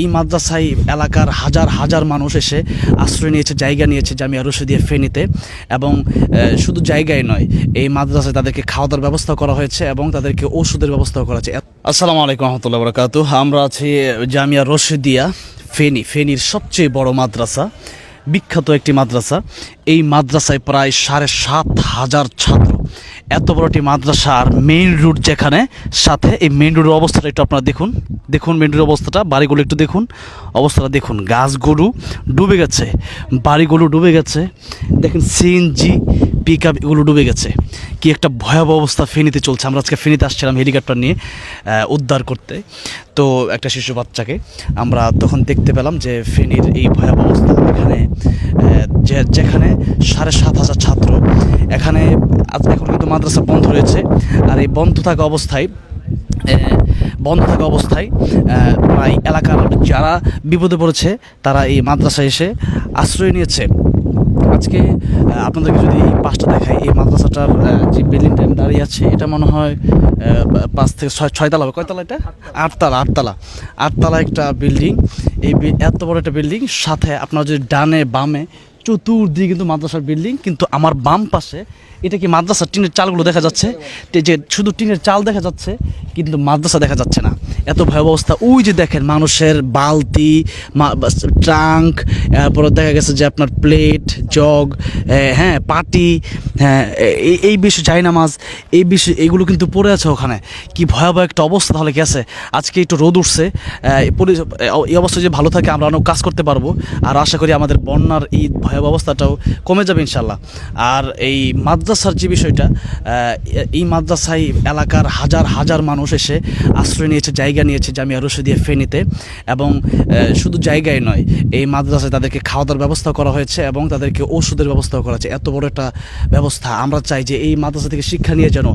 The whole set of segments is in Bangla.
এই মাদ্রাসায় এলাকার হাজার হাজার মানুষ এসে আশ্রয় নিয়েছে, জায়গা নিয়েছে জামিয়া রশিদিয়া ফেনীতে এবং শুধু জায়গায় নয়, এই মাদ্রাসায় তাদেরকে খাওয়া দাওয়ার ব্যবস্থা করা হয়েছে এবং তাদেরকে ওষুধের ব্যবস্থা করা হয়েছে। আসসালামু আলাইকুম রহমতুল্লাহ বরকাত। আমরা আছি জামিয়া রশিদিয়া ফেনী, ফেনীর সবচেয়ে বড় মাদ্রাসা, বিখ্যাত একটি মাদ্রাসা। এই মাদ্রাসায় প্রায় সাড়ে সাত হাজার ছাত্র এত বড় একটি মাদ্রাসার মেইন রুট যেখানে, সাথে এই মেইন রোডের অবস্থাটা একটু আপনারা দেখুন। দেখুন মেইন রোডের অবস্থাটা, বাড়িগুলো একটু দেখুন। অবস্থাটা দেখুন, গাছগুলো ডুবে গেছে, বাড়িগুলো ডুবে গেছে। দেখেন সিএনজি পিক আপ এগুলো ডুবে গেছে। কি একটা ভয়াবহ অবস্থা ফেনীতে চলছে। আমরা আজকে ফেনীতে আসছিলাম হেলিকপ্টার নিয়ে উদ্ধার করতে। তো একটা শিশু বাচ্চাকে আমরা তখন দেখতে পেলাম যে ফেনীর এই ভয়াবহ অবস্থা এখানে যেখানে সাড়ে সাত হাজার ছাত্র, এখানে আজ এখন কিন্তু মাদ্রাসা বন্ধ রয়েছে। আর এই বন্ধ থাকা অবস্থায় বন্ধ থাকা অবস্থায় প্রায় এলাকার যারা বিপদে পড়েছে, তারা এই মাদ্রাসায় এসে আশ্রয় নিয়েছে। আজকে আপনাদেরকে যদি এই পাঁচটা দেখাই, এই মাদ্রাসাটার যে বিল্ডিংটা দাঁড়িয়ে আছে, এটা মনে হয় পাঁচ থেকে ছয় ছয়তলা হবে। কয়তলা এটা? আটতলা আটতলা আটতলা একটা বিল্ডিং এই এত বড় একটা বিল্ডিং সাথে আপনার যদি ডানে, বামে, চতুর্দিকে কিন্তু মাদ্রাসার বিল্ডিং কিন্তু আমার বাম পাশে এটা কি মাদ্রাসার টিনের চালগুলো দেখা যাচ্ছে? যে শুধু টিনের চাল দেখা যাচ্ছে, কিন্তু মাদ্রাসা দেখা যাচ্ছে না। এত ভয়াবহ অবস্থা। ওই যে দেখেন মানুষের বালতি ট্রাঙ্ক তারপরে দেখা গেছে যে আপনার প্লেট, জগ হ্যাঁ পাটি হ্যাঁ এই বিষয় জায়নামাজ এই বিষয় এইগুলো কিন্তু পড়ে আছে ওখানে। কি ভয়াবহ একটা অবস্থা তাহলে গেছে আজকে একটু রোদ উঠছে এই অবস্থা যে ভালো থাকে, আমরা অনেক কাজ করতে পারব। আর আশা করি আমাদের বন্যার এই ভয়াবহ অবস্থাটাও কমে যাবে ইনশাল্লাহ আর এই মাদ্রাসার যে বিষয়টা এই মাদ্রাসায় এলাকার হাজার হাজার মানুষ এসে আশ্রয় নিয়েছে জায়গা নিয়েছে জামিয়া রশিদিয়া ফেনীতে এবং শুধু জায়গায় নয় এই মাদ্রাসায় তাদেরকে খাওয়া দাওয়ার ব্যবস্থা করা হয়েছে এবং তাদেরকে ওষুধের ব্যবস্থা করা হয়েছে। এত বড় একটা ব্যবস্থা। আমরা চাই যে এই মাদ্রাসা থেকে শিক্ষা নিয়ে যেন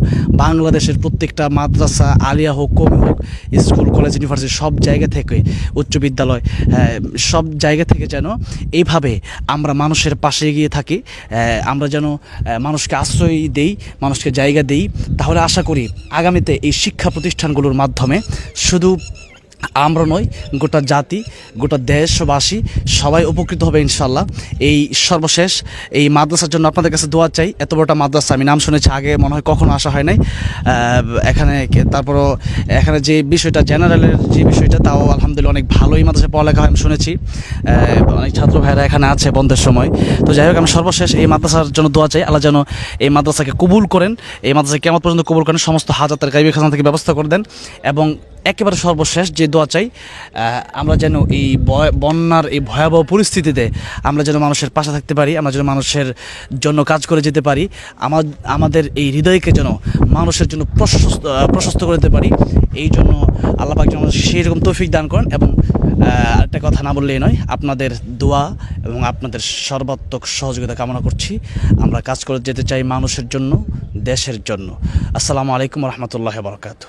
বাংলাদেশের প্রত্যেকটা মাদ্রাসা আলিয়া হোক কমি হোক স্কুল কলেজ ইউনিভার্সিটি সব জায়গা থেকে উচ্চ বিদ্যালয় হ্যাঁ, সব জায়গা থেকে যেন এইভাবে আমরা মানুষের পাশে এগিয়ে থাকি আমরা যেন মানুষকে আশ্রয় দেই মানুষকে জায়গা দেই তাহলে আশা করি আগামীতে এই শিক্ষা প্রতিষ্ঠানগুলোর মাধ্যমে শুধু আমরা নয় গোটা জাতি, গোটা দেশবাসী সবাই উপকৃত হবে ইনশাল্লাহ এই সর্বশেষ এই মাদ্রাসার জন্য আপনাদের কাছে দোয়া চাই। এত বড়টা মাদ্রাসা, আমি নাম শুনেছি আগে, মনে হয় কখনো আসা হয় নাই। এখানে তারপরও এখানে যে বিষয়টা, জেনারেলের যে বিষয়টা, তাও আলহামদুলিল্লাহ অনেক ভালোই মাদ্রাসায় পড়ালেখা হয়, আমি শুনেছি। অনেক ছাত্র ভাইরা এখানে আছে বন্ধের সময়। তো যাই হোক, আমি সর্বশেষ এই মাদ্রাসার জন্য দোয়া চাই। আল্লাহ যেন এই মাদ্রাসাকে কবুল করেন, এই মাদ্রাসাকে কেমন পর্যন্ত কবুল করেন, সমস্ত হাজাতের গাইবী খানা থেকে ব্যবস্থা করে দেন এবং একেবারে সর্বশেষ যে দোয়া চাই আমরা যেন এই বন্যার এই ভয়াবহ পরিস্থিতিতে আমরা যেন মানুষের পাশে থাকতে পারি, আমরা যেন মানুষের জন্য কাজ করে যেতে পারি আমার আমাদের এই হৃদয়কে যেন মানুষের জন্য প্রশস্ত প্রশস্ত করে দিতে পারি। এই জন্য আল্লাহ যেন সেই রকম তৌফিক দান করেন এবং একটা কথা না বললেই নয়, আপনাদের দোয়া এবং আপনাদের সর্বাত্মক সহযোগিতা কামনা করছি। আমরা কাজ করে যেতে চাই মানুষের জন্য, দেশের জন্য। আসসালামু আলাইকুম রহমতুল্লাহ বরকাত